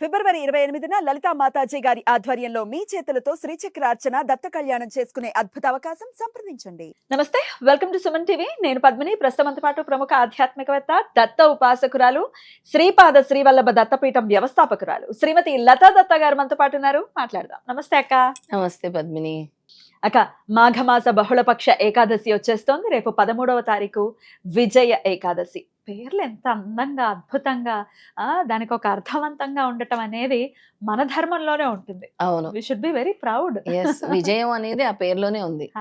ఫిబ్రవరి ఇరవై ఎనిమిదిన లలితా మాతాజీ గారి ఆధ్వర్యంలో మీ చేతులతో శ్రీచక్రార్చన దత్త కళ్యాణం చేసుకునే అద్భుత అవకాశం సంప్రదించండి. నమస్తే వెల్కమ్ టు సుమన్ టీవీ. నేను పద్మిని ప్రస్తుతంతో పాటు ప్రముఖ ఆధ్యాత్మికవేత్త దత్త ఉపాసకురాలు శ్రీపాద శ్రీవల్లభ దత్తపీఠం వ్యవస్థాపకురాలు. శ్రీమతి లతా దత్త గారు మనతో పాటు ఉన్నారు. మాట్లాడదాం. నమస్తే అక్క. నమస్తే పద్మిని. అక్క మాఘమాస బహుళపక్ష ఏకాదశి వచ్చేస్తోంది. రేపు పదమూడవ తారీఖు విజయ ఏకాదశి. పేర్లు ఎంత అందంగా అద్భుతంగా ఆ దానికి ఒక అర్థవంతంగా ఉండటం అనేది మన ధర్మంలోనే ఉంటుంది. అవును. We should be very proud విజయం అనేది ఆ పేరులోనే ఉంది.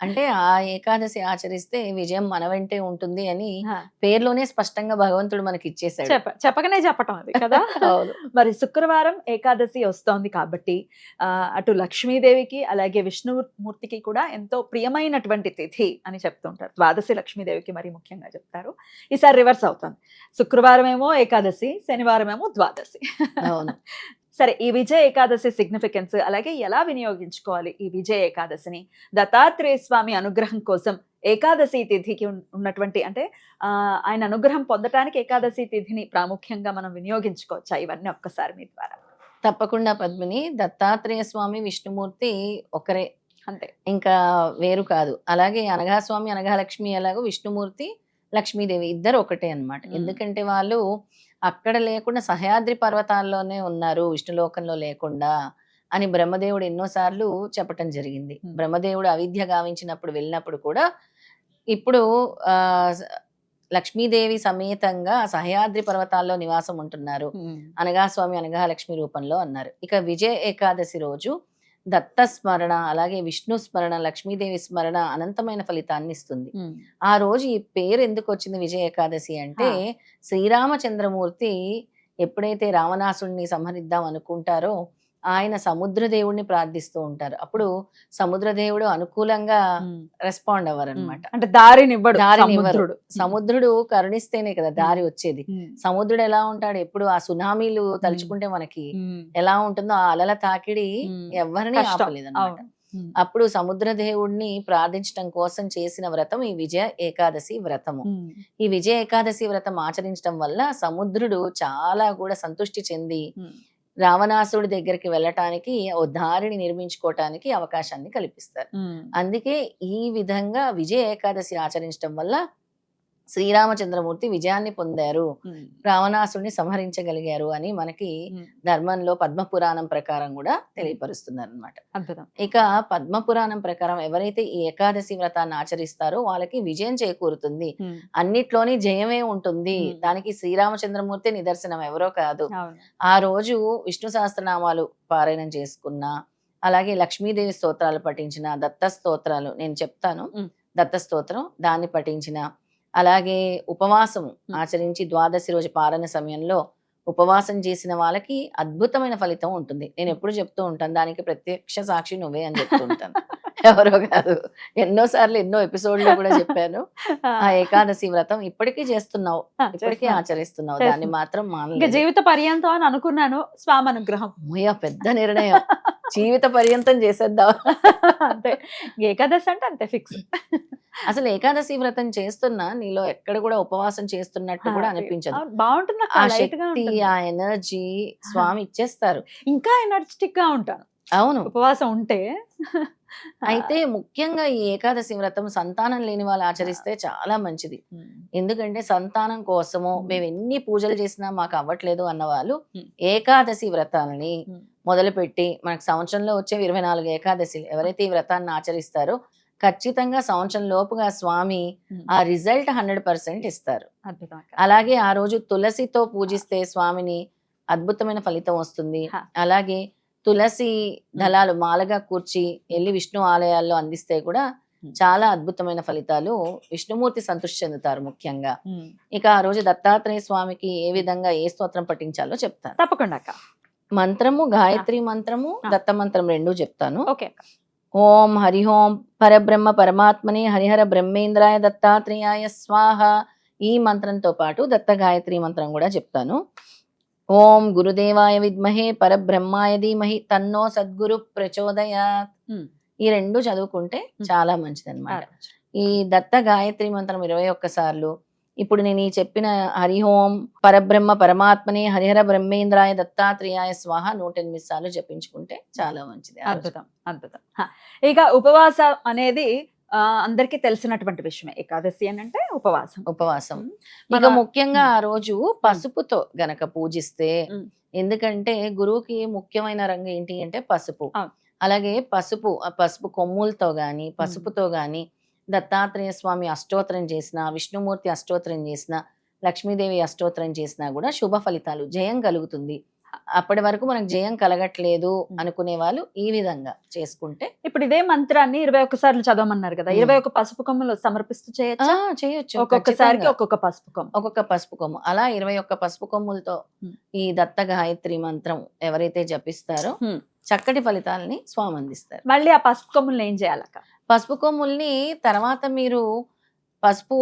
అంటే ఆ ఏకాదశి ఆచరిస్తే విజయం మన వెంటే ఉంటుంది అని పేరులోనే స్పష్టంగా భగవంతుడు మనకి ఇచ్చేసాడు చెప్ప చెప్పకనే చెప్పటం అది కదా? మరి శుక్రవారం ఏకాదశి వస్తోంది కాబట్టి ఆ, అటు లక్ష్మీదేవికి అలాగే విష్ణుమూర్తికి కూడా ఎంతో ప్రియమైనటువంటి తిథి అని చెప్తుంటారు. ద్వాదశి లక్ష్మీదేవికి మరి ముఖ్యంగా చెప్తారు. ఈసారి రివర్స్ అవుతుంది. శుక్రవారం ఏమో ఏకాదశి శనివారం ఏమో ద్వాదశి. అవును. సరే ఈ విజయ ఏకాదశి సిగ్నిఫికెన్స్ అలాగే ఎలా వినియోగించుకోవాలి ఈ విజయ ఏకాదశిని? దత్తాత్రేయ స్వామి అనుగ్రహం కోసం ఏకాదశి తిథికి ఉన్- ఉన్నటువంటి అంటే ఆయన అనుగ్రహం పొందటానికి ఏకాదశి తిథిని ప్రాముఖ్యంగా మనం వినియోగించుకోవచ్చా? ఇవన్నీ ఒక్కసారి మీ ద్వారా. తప్పకుండా పద్మిని. దత్తాత్రేయ స్వామి విష్ణుమూర్తి ఒకరే. అంతే. ఇంకా వేరు కాదు. అలాగే అనఘాస్వామి అనఘాలక్ష్మి ఎలాగో విష్ణుమూర్తి లక్ష్మీదేవి ఇద్దరు ఒకటే అన్నమాట. మ్మ్. ఎందుకంటే వాళ్ళు అక్కడ లేకుండా సహ్యాద్రి పర్వతాల్లోనే ఉన్నారు విష్ణులోకంలో లేకుండా అని బ్రహ్మదేవుడు ఎన్నోసార్లు చెప్పటం జరిగింది. బ్రహ్మదేవుడు అవిద్య గావించినప్పుడు వెళ్ళినప్పుడు కూడా ఇప్పుడు లక్ష్మీదేవి సమేతంగా సహ్యాద్రి పర్వతాల్లో నివాసం ఉంటున్నారు. అనగాస్వామి అనగాలక్ష్మి రూపంలో అన్నారు. ఇక విజయ ఏకాదశి రోజు దత్త స్మరణ అలాగే విష్ణు స్మరణ లక్ష్మీదేవి స్మరణ అనంతమైన ఫలితాన్ని ఇస్తుంది. ఆ రోజు ఈ పేరు ఎందుకు వచ్చింది విజయ ఏకాదశి అంటే శ్రీరామచంద్రమూర్తి ఎప్పుడైతే రావణాసుడిని సంహరిద్దాం అనుకుంటారో ఆయన సముద్రదేవుడిని ప్రార్థిస్తూ ఉంటారు. అప్పుడు సముద్రదేవుడు అనుకూలంగా రెస్పాండ్ అవ్వరు అనమాట అంటే దారినివ్వడు దారినివ్వరు. సముద్రుడు. సముద్రుడు కరుణిస్తేనే కదా దారి వచ్చేది. సముద్రుడు ఎలా ఉంటాడు? ఎప్పుడు ఆ సునామీలు తలుచుకుంటే మనకి ఎలా ఉంటుందో ఆ అలల తాకిడి ఎవరిని. ఆపలేదు అనమాట. అప్పుడు సముద్ర దేవుడిని ప్రార్థించడం కోసం చేసిన వ్రతం ఈ విజయ ఏకాదశి వ్రతము. ఈ విజయ ఏకాదశి వ్రతం ఆచరించడం వల్ల సముద్రుడు చాలా కూడా సంతృష్టి చెంది. రావణాసుడి దగ్గరికి వెళ్ళటానికి ఓ దారిని నిర్మించుకోవటానికి అవకాశాన్ని కల్పిస్తారు. అందుకే ఈ విధంగా విజయ ఏకాదశి ఆచరించడం వల్ల శ్రీరామచంద్రమూర్తి విజయాన్ని పొందారు ఉమ్. రావణాసుడిని సంహరించగలిగారు అని మనకి. ధర్మంలో పద్మపురాణం ప్రకారం కూడా తెలియపరుస్తున్నారు అనమాట ఇక పద్మపురాణం ప్రకారం ఎవరైతే ఈ ఏకాదశి వ్రతాన్ని ఆచరిస్తారో వాళ్ళకి విజయం చేకూరుతుంది. అన్నిట్లోని జయమే ఉంటుంది. దానికి శ్రీరామచంద్రమూర్తి నిదర్శనం ఎవరో కాదు ఆ రోజు విష్ణు సహస్రనామాలు పారాయణం చేసుకున్న అలాగే లక్ష్మీదేవి స్తోత్రాలు పఠించిన దత్త స్తోత్రాలు నేను చెప్తాను. దత్త స్తోత్రం దాన్ని పఠించిన అలాగే ఉపవాసం ఆచరించి ద్వాదశి రోజు పాలన సమయంలో ఉపవాసం చేసిన వాళ్ళకి అద్భుతమైన ఫలితం ఉంటుంది. నేను ఎప్పుడు చెప్తూ ఉంటాను దానికి ప్రత్యక్ష సాక్షి నువ్వే అని చెప్తూ ఉంటాను. ఎవరో కాదు. ఎన్నో సార్లు ఎన్నో ఎపిసోడ్లు కూడా చెప్పాను. ఆ. ఏకాదశి వ్రతం ఇప్పటికీ చేస్తున్నావు. ఇప్పటికీ. ఆచరిస్తున్నావు. దాన్ని. మాత్రం మానలేదు. జీవిత పర్యంతం అని అనుకున్నాను. స్వామి అనుగ్రహం. అమ్మయ్య పెద్ద నిర్ణయం. జీవిత పర్యంతం చేసేద్దాం. అంతే. ఏకాదశి అంటే అంతే ఫిక్స్. అసలు ఏకాదశి వ్రతం చేస్తున్నా నీలో ఎక్కడ కూడా ఉపవాసం చేస్తున్నట్టు కూడా అనిపించదు బాగుంటుంది ఆ శక్తి. ఆ ఎనర్జీ స్వామి ఇచ్చేస్తారు ఇంకా ఎనర్జెటిక్గా ఉంటాను అవును ఉపవాసం ఉంటే అయితే ముఖ్యంగా ఈ ఏకాదశి వ్రతం సంతానం లేని వాళ్ళు ఆచరిస్తే చాలా మంచిది. ఎందుకంటే సంతానం కోసము మ్మ్. ఎన్ని పూజలు చేసినా మాకు అవ్వట్లేదు అన్న వాళ్ళు. ఏకాదశి వ్రతాలని. మొదలుపెట్టి మనకు సంవత్సరంలో వచ్చే ఇరవై నాలుగు ఏకాదశిలు ఎవరైతే ఈ వ్రతాన్ని ఆచరిస్తారో ఖచ్చితంగా సంవత్సరం లోపుగా స్వామి. ఆ రిజల్ట్ హండ్రెడ్ పర్సెంట్ ఇస్తారు. అలాగే ఆ రోజు తులసితో పూజిస్తే స్వామిని అద్భుతమైన ఫలితం వస్తుంది. అలాగే తులసి దళాలు మాలగా కూర్చి వెళ్ళి విష్ణు ఆలయాల్లో అందిస్తే కూడా. చాలా అద్భుతమైన ఫలితాలు విష్ణుమూర్తి సంతృష్టి చెందుతారు ముఖ్యంగా. ఇక ఆ రోజు దత్తాత్రేయ స్వామికి ఏ విధంగా ఏ స్తోత్రం పఠించాలో చెప్తాను తప్పకుండా మంత్రము గాయత్రి మంత్రము. దత్త మంత్రం రెండు చెప్తాను ఓకే ఓం హరి ఓం పరబ్రహ్మ పరమాత్మనే హరిహర బ్రహ్మేంద్రాయ దత్తాత్రేయాయ స్వాహ. ఈ మంత్రంతో పాటు దత్త గాయత్రి మంత్రం కూడా చెప్తాను. ఓం గురుదేవాయ విద్మహే పరబ్రహ్మాయ ధీమహి తన్నో సద్గురు ప్రచోదయాత్. ఈ రెండు చదువుకుంటే. చాలా మంచిది ఆ, అనమాట ఈ దత్త గాయత్రి మంత్రం ఇరవై ఒక్క సార్లు ఇప్పుడు నేను ఈ చెప్పిన హరి ఓం పరబ్రహ్మ పరమాత్మనే హరిహర బ్రహ్మేంద్రాయ దత్తాత్రేయాయ స్వాహ నూట ఎనిమిది సార్లు జపించుకుంటే చాలా మంచిది. అద్భుతం అద్భుతం. ఇక ఉపవాసం అనేది అందరికీ తెలిసినటువంటి విషయమే ఏకాదశి అని అంటే ఉపవాసం ఉపవాసం. ఇక ముఖ్యంగా ఆ రోజు పసుపుతో గనక పూజిస్తే. ఎందుకంటే గురువుకి ముఖ్యమైన రంగు ఏంటి అంటే పసుపు. అలాగే పసుపు ఆ పసుపు కొమ్ములతో గాని పసుపుతో గాని దత్తాత్రేయ స్వామి అష్టోత్తరం చేసిన విష్ణుమూర్తి అష్టోత్తరం చేసిన లక్ష్మీదేవి అష్టోత్తరం చేసినా కూడా శుభ ఫలితాలు జయం కలుగుతుంది అప్పటి వరకు మనకు జయం కలగట్లేదు. అనుకునే వాళ్ళు ఈ విధంగా చేసుకుంటే ఇప్పుడు ఇదే మంత్రాన్ని ఇరవై ఒక్క సార్లు చదవమన్నారు కదా. ఇరవై ఒక్క పసుపు కొమ్మలు సమర్పిస్తూ చేయొచ్చా చేయొచ్చు ఒక్కొక్కసారికి ఖచ్చితంగా. ఒక్కొక్క పసుపు కొమ్మ ఒక్కొక్క పసుపు కొమ్ము అలా ఇరవై ఒక్క పసుపు కొమ్ములతో. ఈ దత్త గాయత్రి మంత్రం ఎవరైతే జపిస్తారో. చక్కటి ఫలితాలని స్వామి అందిస్తారు మళ్ళీ ఆ పసుపు కొమ్ములు ఏం చేయాలక్క పసుపు కొమ్ముల్ని తర్వాత మీరు పసుపు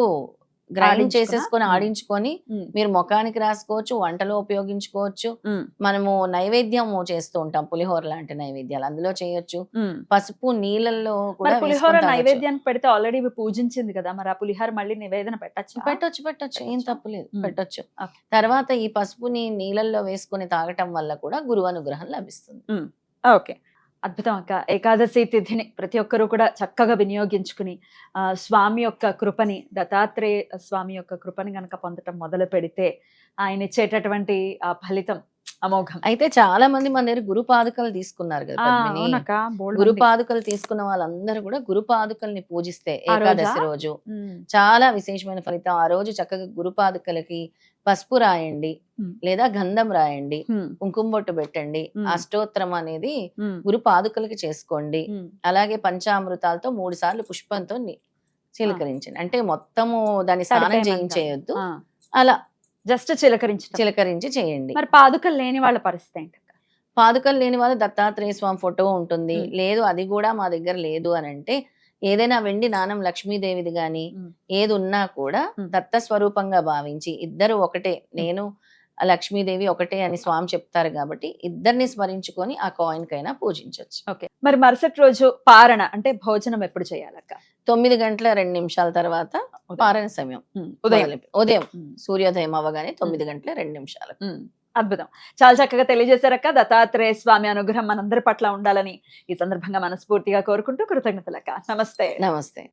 గ్రైండ్? చేసేసుకొని. ఆడించుకొని. మీరు ముఖానికి రాసుకోవచ్చు వంటలో ఉపయోగించుకోవచ్చు. మనము నైవేద్యం చేస్తూ ఉంటాం పులిహోర లాంటి నైవేద్యాలు అందులో చేయొచ్చు. పసుపు నీళ్ళల్లో కూడా పులిహోర. నైవేద్యానికి పెడితే ఆల్రెడీ పూజించింది కదా మరి ఆ పులిహోర మళ్ళీ నివేదన పెట్టచ్చు పెట్టొచ్చు పెట్టొచ్చు ఏం? తప్పులేదు. పెట్టొచ్చు. తర్వాత ఈ పసుపుని నీళ్ళల్లో వేసుకొని తాగటం వల్ల కూడా గురువు అనుగ్రహం లభిస్తుంది ఓకే అద్భుతం. అక్క ఏకాదశి తిథిని ప్రతి ఒక్కరూ కూడా చక్కగా వినియోగించుకుని స్వామి యొక్క కృపని దత్తాత్రేయ స్వామి యొక్క కృపని కనుక పొందటం మొదలు పెడితే ఆయన ఇచ్చేటటువంటి ఆ ఫలితం అమోఘం అయితే చాలా మంది మన దగ్గర గురు పాదుకలు తీసుకున్నారు కదా గురు. పాదుకలు తీసుకున్న వాళ్ళందరూ కూడా గురు పాదుకల్ని పూజిస్తే? ఏకాదశి రోజు చాలా విశేషమైన ఫలితం ఆ రోజు చక్కగా గురు పాదుకలకి పసుపు రాయండి. లేదా గంధం రాయండి కుంకుమ బొట్టు పెట్టండి. అష్టోత్తరం అనేది గురు పాదుకలకి చేసుకోండి. అలాగే పంచామృతాలతో మూడు సార్లు పుష్పంతో చిలకరించండి అంటే మొత్తము దాన్ని స్నానం. చేయించేయొద్దు అలా జస్ట్ చిలకరించడం చిలకరించి చేయండి. మరి పాదుకలు లేని వాళ్ళ పరిస్థితి ఏంటక్క? పాదుకలు లేని వాళ్ళు దత్తాత్రేయ స్వామి ఫోటో ఉంటుంది. లేదు అది కూడా మా దగ్గర లేదు అని అంటే ఏదైనా వెండి నాణం లక్ష్మీదేవిది గాని. ఏది ఉన్నా కూడా. దత్త స్వరూపంగా భావించి ఇద్దరు ఒకటే. నేను లక్ష్మీదేవి ఒకటే అని స్వామి చెప్తారు కాబట్టి ఇద్దరిని స్మరించుకొని ఆ కాయిన్ కైనా పూజించవచ్చు ఓకే. మరి మరుసటి రోజు పారణ అంటే భోజనం ఎప్పుడు చేయాలక్క? తొమ్మిది గంటల రెండు నిమిషాల తర్వాత పారాయణ సమయం. ఉదయం. ఉదయం. సూర్యోదయం అవ్వగానే తొమ్మిది గంటల రెండు నిమిషాలు. అద్భుతం. చాలా చక్కగా తెలియజేశారక్క. దత్తాత్రేయ స్వామి అనుగ్రహం మనందరి పట్ల ఉండాలని ఈ సందర్భంగా మనస్ఫూర్తిగా కోరుకుంటూ కృతజ్ఞతలక్క. నమస్తే. నమస్తే.